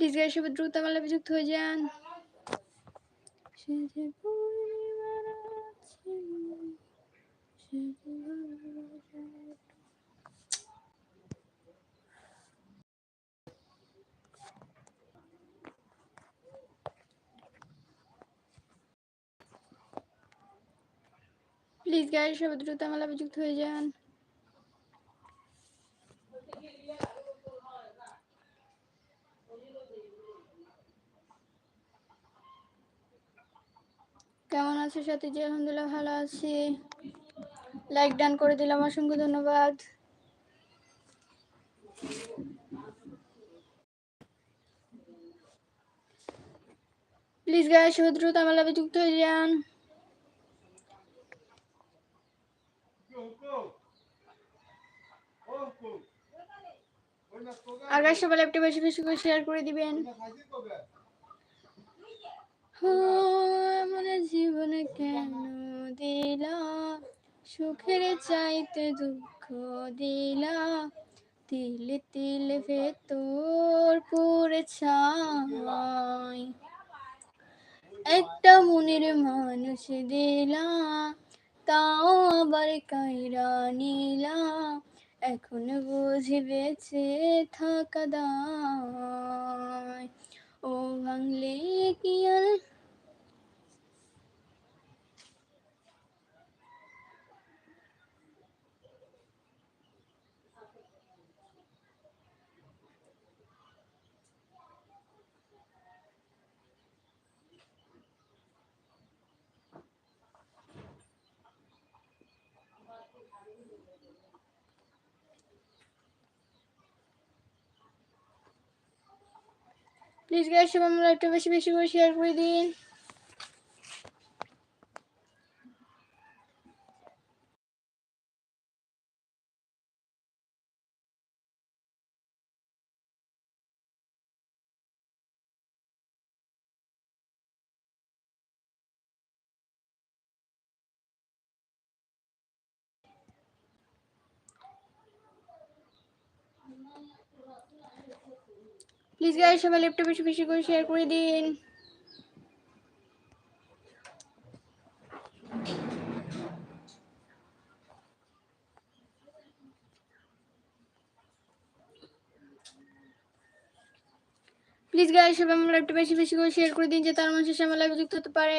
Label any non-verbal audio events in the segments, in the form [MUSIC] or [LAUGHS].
Please guys সবাই দ্রুত আমার লাইভে যুক্ত হয়ে যান প্লিজ গাইস সবাই দ্রুত আমার লাইভে যুক্ত হয়ে যান কেমন আছো সাথে? জি, আলহামদুলিল্লাহ ভালো আছি। লাইক ডান করে দিলাম, অসংখ্য ধন্যবাদ। প্লিজ গায়ে সবাই দ্রুত আমার লাইভে যুক্ত হয়ে যান। আর গাইস সবাই লাইভটা বেশি বেশি করে শেয়ার করে দিবেন। মনে জীবনে কেন দিলা? সুখের চাইতে দুঃখ দিলা। তিলে তিলে ভেতর পড়ে ছাই। একটা মনের মানুষ দিলা, তাও আবার কাইরা নিলা। এখন বুঝি বেঁচে থাকা দায়। ও ভাঙলে কি প্লিজ গাইস সব আমার একটু বেশি বেশি করে শেয়ার করে দিন। প্লিজ গাইস সবাই লাইভটা বেশি বেশি করে শেয়ার করে দিন প্লিজ গাইস সবাই আমার লাইভটা বেশি বেশি করে শেয়ার করে দিন যে তার মানুষের আমার লাইভে যুক্ত হতে পারে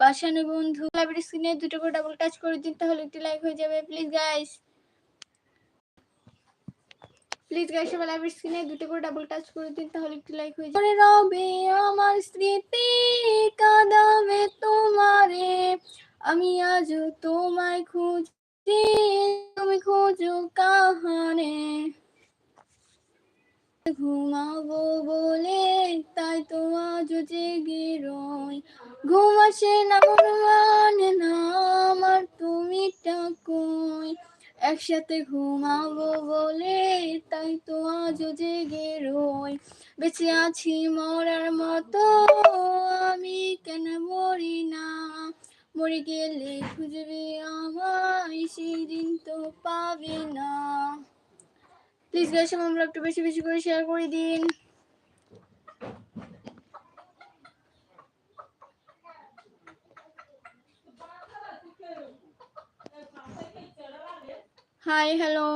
পাশানো বন্ধু। লাইব্রেরি স্ক্রিনে দুটো করে ডাবল টাচ করে দিন, তাহলে একটি লাইক হয়ে যাবে। প্লিজ গাইস প্লিজ গাইস সবাই লাইব্রেরি স্ক্রিনে দুটো করে ডাবল টাচ করে দিন, তাহলে একটি লাইক হয়ে যাবে। রবে, আমার স্মৃতি কাঁদাবে তোমারে। আমি আজ তোমায় খুঁজি তুমি খোঁজো কাহানে। ঘুমাবো বলে, তাই তো আজ জেগে রই। ঘুম আসে না, মন না, আমার তুমি কই? একসাথে ঘুমাবো বলে, তাই তো আজ জেগে রই। বেঁচে আছি মরার মতো, আমি কেন মরি না? মরে গেলে খুঁজবে আমায়, সেদিন তো পাবে না। প্লিজ গাইস আমার ব্লগটা বেশি বেশি করে শেয়ার করে দিন। হাই হ্যালো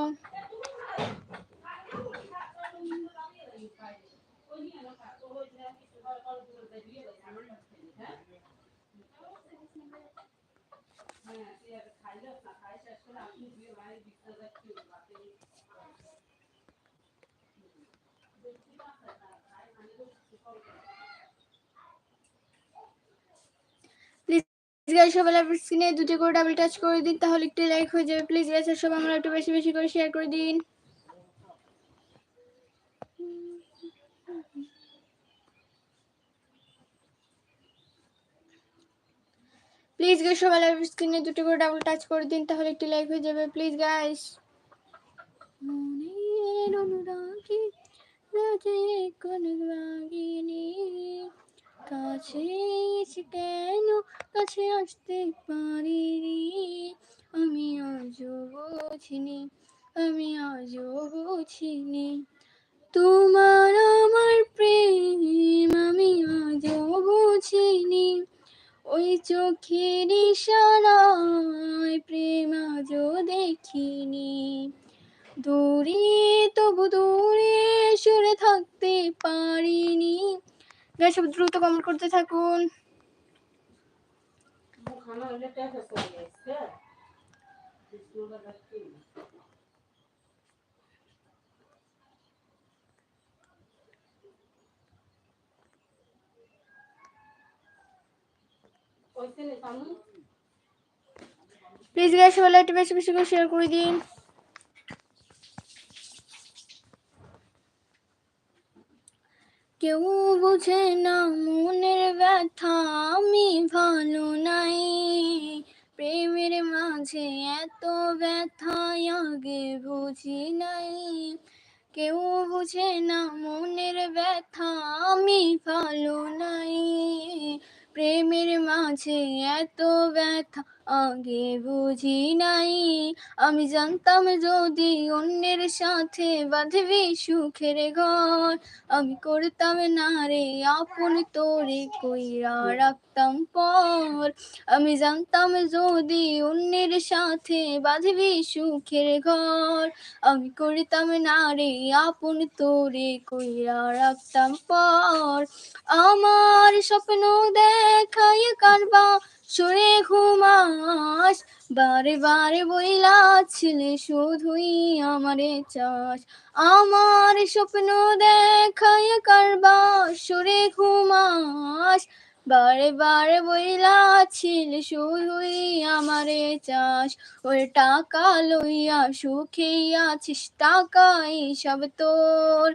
খাইলে খাই শেষ করে আপনি বিয়ে বাড়ি প্লিজ গাইস দুটো করে ডাবল টাচ করে দিন, তাহলে একটু লাইক হয়ে যাবে। প্লিজ গাইস সব আমরা একটু বেশি বেশি করে শেয়ার করে দিন। প্লিজ গাইস সবাই স্ক্রিনে দুটো করে ডাবল টাচ করে দিন, তাহলে একটু লাইক হয়ে যাবে। প্লিজ গাইস অনুরাগী। রাজে কোন কাছে কেন কাছে আসতে পারিনি? আমি আজও বুঝিনি আমি আজও বুঝিনি, তোমার আমার প্রেম আমি আজও বুঝিনি, ওই চোখের ইশারায় প্রেম আজও দেখিনি। দূরে তবু দূরে সরে থাকতে পারিনি। গাইস সব দ্রুত কমেন্ট করতে থাকুন। প্লিজ গাইস সবাই একটু বেশি বেশি করে শেয়ার করে দিন। কেউ বুঝে না মনের ব্যথা, আমি ভালো নাই। প্রেমের মাঝে এত ব্যথা, আগে বুঝি নাই। কেউ বুঝে না মনের ব্যথা, আমি ভালো নাই। প্রেমের মাঝে এত ব্যথা আগে বুঝি নাই। আমি জানতাম যদি অন্যের সাথে বাঁধবি সুখের ঘর। আমি করতাম না রে, আপন তোরে কইরা রাখতাম পর। আমি জানতাম যদি অন্যের সাথে বাঁধবি সুখের ঘর। আমি করতাম না রে, আপন তোরে কইরা রাখতাম পর। আমার স্বপ্ন দেখাই কারবা সরে ঘুমাস, বারে বারে বইলা ছেলে শুধুই আমারে চাস। আমার স্বপ্ন দেখায় কারবা সরে ঘুমাস বারে বারে বইলা ছিল শুধুই আমারে চাস ওর টাকা লইয়া সুখে আছিস, টাকাই সব তোর।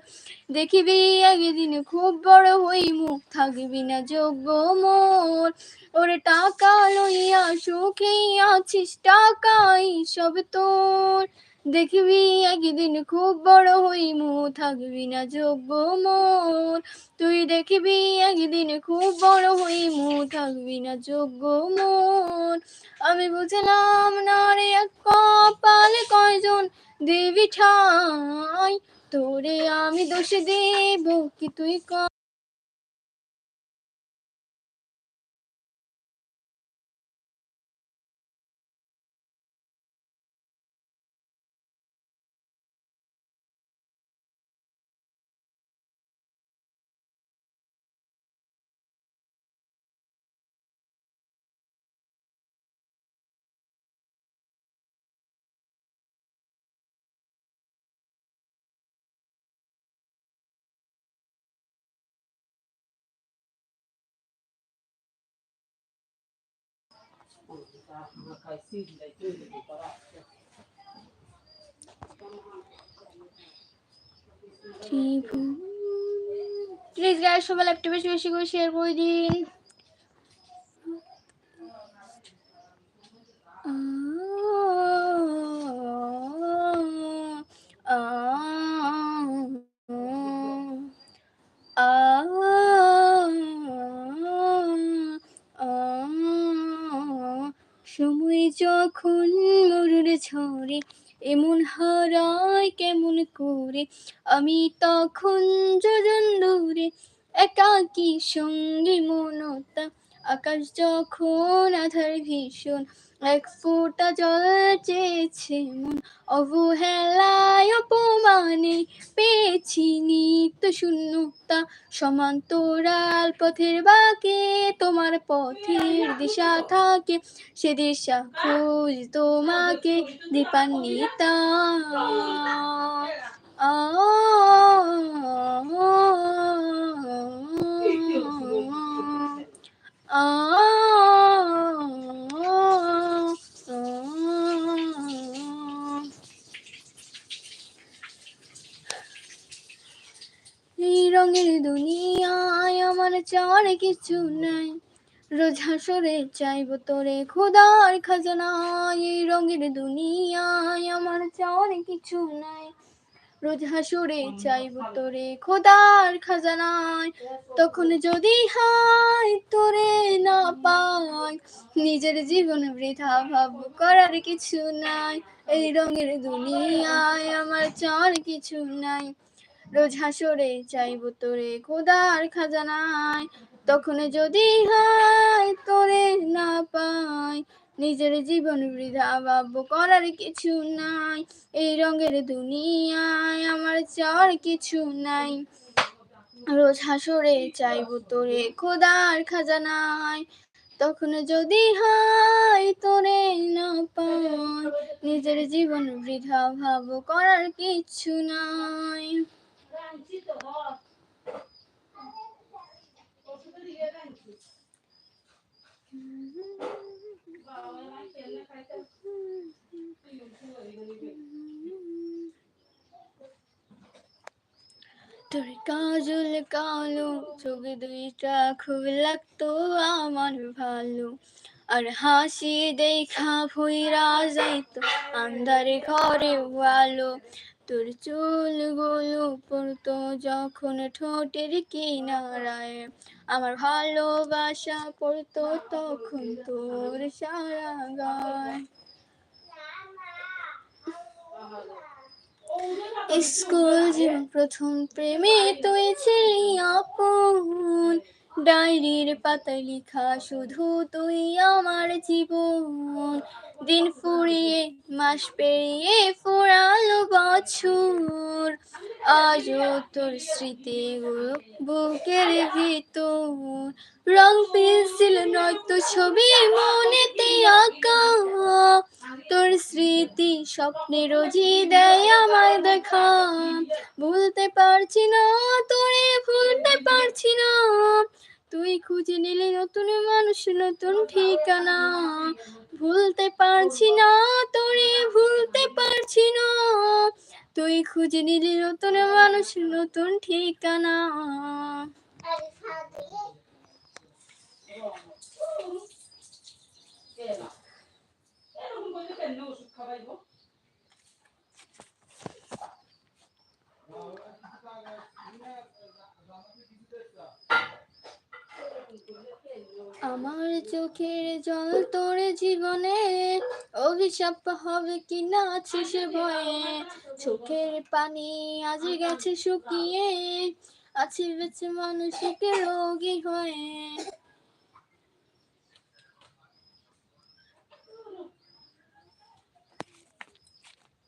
দেখিবি একদিন খুব বড় হই, মুখ থাকবি না যোগ্য মোর। ওর টাকা লইয়া সুখে আছিস, টাকাই সব তোর। দেখবি একদিন খুব বড় হইমু থাকবি না যোগ্য মোর। তুই দেখবি একদিন খুব বড় হইমু থাকবি না যোগ্য মোর। আমি বুঝলাম না রে এক কপালে কয়জন দেবী ঠাই। তোরে আমি দোষ দেব কি তুই ক প্লিজ গাইস সবাই ল্যাপটপে বেশি বেশি করে শেয়ার করে দিন। সময় যখন মরুর ঝরে এমন হারায় কেমন করে? আমি তখন যোজন দূরে একাকি সঙ্গী মনতা, আকাশ যখন আধার ভীষণ এক ফোঁটা জল চেয়েছে মন অবহেলায় অপমানে পেয়েছি নিত্য শূন্যতা সমান্তরাল পথের বাকে তোমার পথের দিশা থাকে সে দিশা খোঁজ তোমাকে দীপান্বিতা আ আ এই রঙের দুনিয়ায় আমার চাওয়ার কিছু নাই। রোজ হাসরে চাইব তোরে খোদার খাজানায়। এই রঙের দুনিয়ায় আমার চাওয়ার কিছু নাই। রোজ হাসরে চাইব তোরে খোদার খাজানায়। তখন যদি হাই তোরে না পাই নিজের জীবন বৃথা ভাব করার কিছু নাই। এই রঙের দুনিয়ায় আমার চাওয়ার কিছু নাই। রোজ হাসরে চাইব তোরে খোদার খাজানায়। তখন যদি হাই তোরে না পাই, নিজের জীবন বৃথা ভাব করার কিছু নাই। এই রঙের দুনিয়ায় আমার চাওয়ার কিছু নাই। রোজ হাসরে চাইব তোরে খোদার খাজানায়। তখন যদি হাই তোরে না পাই, নিজের জীবন বৃথা ভাব করার কিছু নাই। তোর কাজল কালো, চোখে দুইটা খুব লাগতো আমার ভালো। আর হাসি দেখা ভুইরা যাইতো, আন্ধারে ঘরে আলো। তোর চুলগুলো পড়তো যখন ঠোঁটের কিনারায় আমার ভালোবাসা পড়তো তখন তোর সারা গায়। স্কুল জীবন প্রথম প্রেমে তুই ছিলি আপন। ডায়েরির পাতায় লেখা, শুধু তুই আমার জীবন। দিন ফুরিয়ে, মাস পেরিয়ে, ফুরালো বছর। আজও তোর স্মৃতি বুকের ভিতর। রং পেন্সিল নয়তো ছবি, মনেতে আঁকা। তোর স্মৃতি স্বপ্নে রোজই দেয় আমায় দেখা। ভুলতে পারছি না, তোরে ভুলতে পারছি না। খুঁজে নিলে নতুন মানুষ, নতুন ঠিকানা। ভুলতে পারছি না, তোরে ভুলতে পারছি না। তুই খুঁজে নিলে নতুন মানুষ, নতুন ঠিকানা। আমার চোখের জল তোর জীবনে অভিশাপ হবে কি না আছে সে ভয়ে? চোখের পানি আজ গেছে শুকিয়ে, আছে বেঁচে মানুষকে রোগী হয়ে।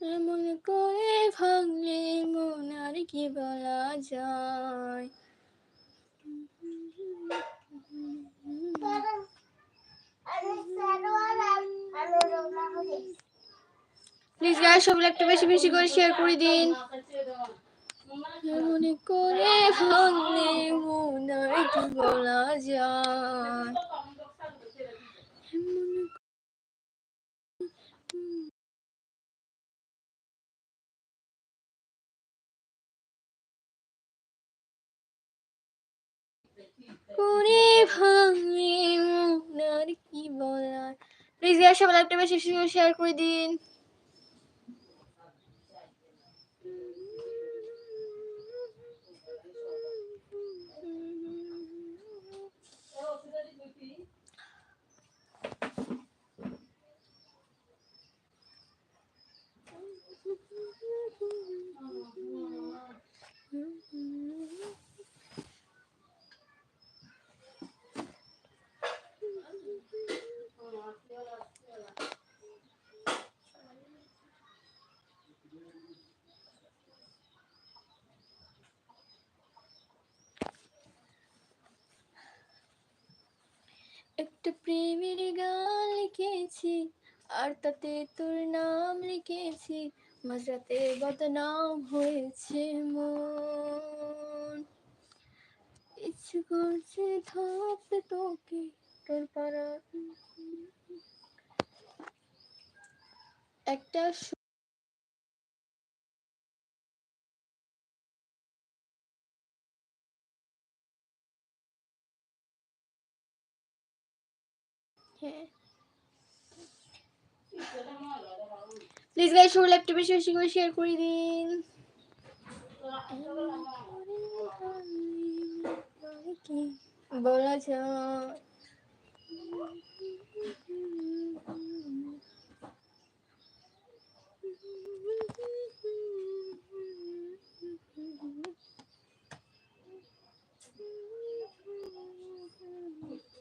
এমন করে ভাঙলে মন আর কি বলা যায়? প্লিজ গাইস সবাই একটা বেশি বেশি করে শেয়ার করে দিন। এমন করে ভাঙলে মন আর কি বলা যায়। করে মন আর কি বলার? প্লিজ গাইস সবাই একটা বেশি বেশি শেয়ার করে দিন। [LAUGHS] [LAUGHS] একটা প্রেমের গান লিখেছি, আর তাতে তোর নাম লিখেছি। মাঝরাতে বদনাম হয়েছে মন। ইচ্ছে করছে থাকতে তোকে, তোর পাড়া। একটা হ্যাঁ। প্লিজ গাইস সবাই ল্যাপটপ বেশি বেশি করে শেয়ার করে দিন। বলা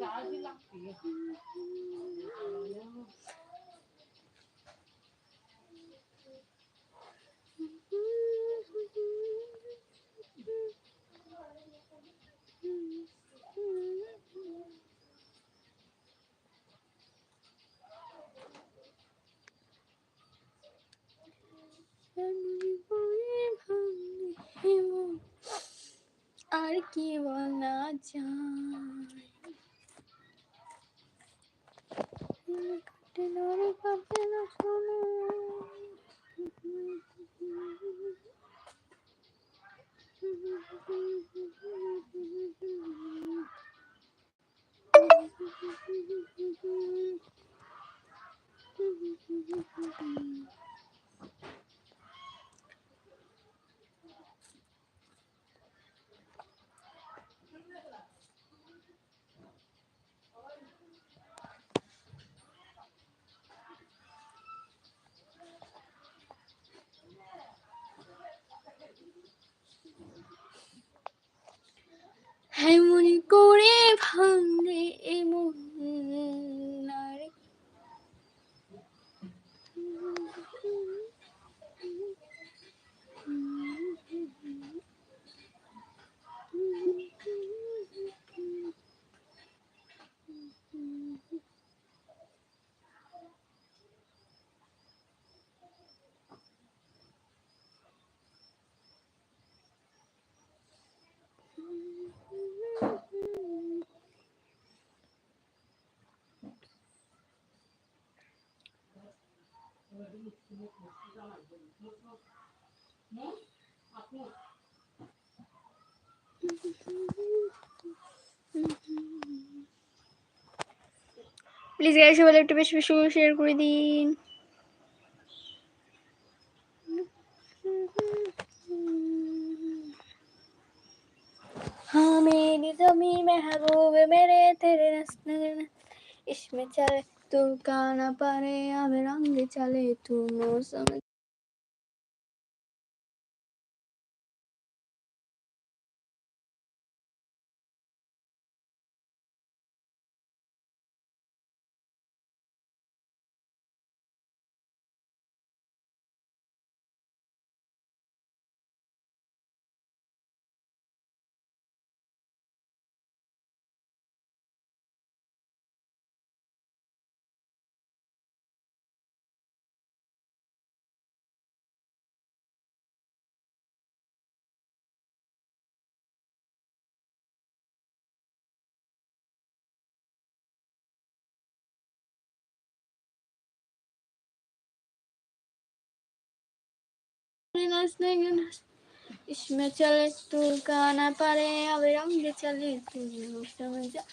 যায় আর কি বলা যায় কাটে না রে কাটে না শোনো এমন করে ভাঙে এমন আর প্লিজ গাইস সবাই একটু বেশি বেশি করে শেয়ার করে দিন हाँ मेरी जमी महबूब मेरे तेरे रस्ते इसमें चले तू गाना पारे अब रंग चले तू मौसम के नाच इसमें चले तू गाना पारे अब रंग चले तू मौसम जा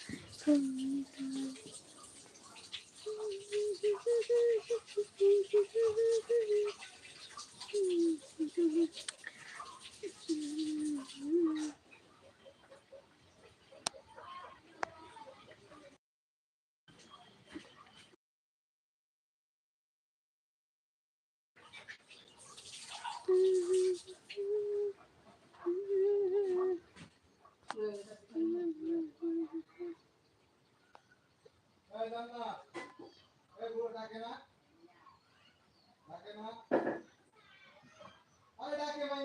এই যান না এই বুড়ো ডাকে না? ডাকে না? আরে ডাকে ভাই